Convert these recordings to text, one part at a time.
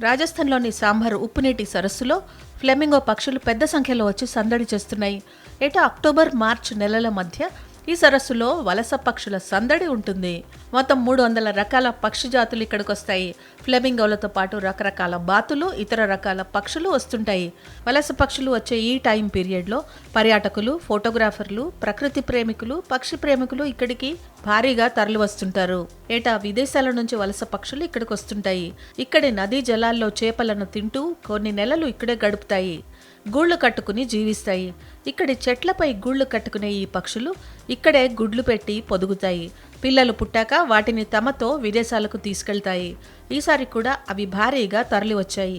రాజస్థాన్లోని సాంబార్ ఉప్పునీటి సరస్సులో ఫ్లెమింగో పక్షులు పెద్ద సంఖ్యలో వచ్చి సందడి చేస్తున్నాయి. ఏటా అక్టోబర్ మార్చ్ నెలల మధ్య ఈ సరస్సులో వలస పక్షుల సందడి ఉంటుంది. మొత్తం మూడు వందల రకాల పక్షి జాతులు ఇక్కడికి వస్తాయి ఫ్లెమింగోలతో పాటు రకరకాల బాతులు ఇతర రకాల పక్షులు వస్తుంటాయి. వలస పక్షులు వచ్చే ఈ టైం పీరియడ్లో పర్యాటకులు ఫోటోగ్రాఫర్లు ప్రకృతి ప్రేమికులు పక్షి ప్రేమికులు ఇక్కడికి భారీగా తరలి వస్తుంటారు ఏటా విదేశాల నుంచి వలస పక్షులు ఇక్కడికి వస్తుంటాయి ఇక్కడి నదీ జలాల్లో చేపలను తింటూ కొన్ని నెలలు ఇక్కడే గడుపుతాయి. గూళ్ళు కట్టుకుని జీవిస్తాయి. ఇక్కడి చెట్లపై గూళ్ళు కట్టుకునే ఈ పక్షులు ఇక్కడే గుడ్లు పెట్టి పొదుగుతాయి. పిల్లలు పుట్టాక వాటిని తమతో విదేశాలకు తీసుకెళ్తాయి. ఈసారి కూడా అవి భారీగా తరలి వచ్చాయి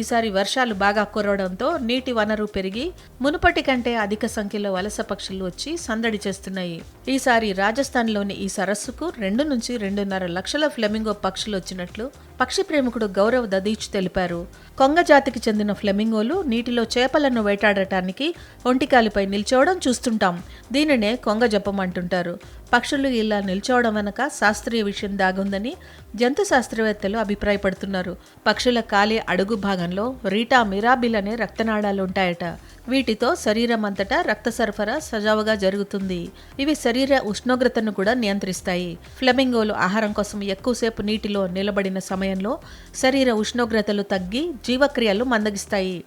ఈసారి వర్షాలు బాగా కురవడంతో నీటి వనరు పెరిగి మునుపటి కంటే అధిక సంఖ్యలో వలస పక్షులు వచ్చి సందడి చేస్తున్నాయి. ఈసారి రాజస్థాన్లోని ఈ సరస్సుకు రెండు నుంచి రెండున్నర లక్షల ఫ్లెమింగో పక్షులు వచ్చినట్లు పక్షి ప్రేమికుడు గౌరవ్ దదీచ్ తెలిపారు. కొంగ జాతికి చెందిన ఫ్లెమింగోలు నీటిలో చేపలను వేటాడటానికి ఒంటికాలిపై నిల్చోవడం చూస్తుంటాం. దీనినే కొంగ జపం అంటుంటారు. పక్షులు ఇలా నిల్చోవడం వెనక శాస్త్రీయ విషయం దాగుందని జంతు శాస్త్రవేత్తలు అభిప్రాయపడుతున్నారు. పక్షుల కాలి అడుగు భాగంలో రీటా మిరాబిల్ అనే రక్తనాళాలు ఉంటాయట వీటితో శరీరం అంతటా రక్త సరఫరా సజావుగా జరుగుతుంది. ఇవి శరీర ఉష్ణోగ్రతను కూడా నియంత్రిస్తాయి. ఫ్లెమింగోలు ఆహారం కోసం ఎక్కువసేపు నీటిలో నిలబడిన సమయంలో శరీర ఉష్ణోగ్రతలు తగ్గి జీవక్రియలు మందగిస్తాయి.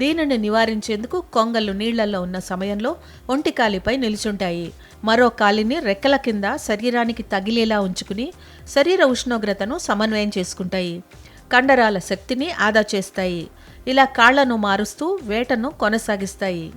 దీనిని నివారించేందుకు కొంగలు నీళ్ళలో ఉన్న సమయంలో ఒంటి కాలిపై నిలుచుంటాయి. మరో కాలిని రెక్కల కింద శరీరానికి తగిలేలా ఉంచుకుని శరీర ఉష్ణోగ్రతను సమన్వయం చేసుకుంటాయి. కండరాల శక్తిని ఆదా చేస్తాయి. ఇలా కాళ్ళను మారుస్తూ వేటను కొనసాగిస్తాయి.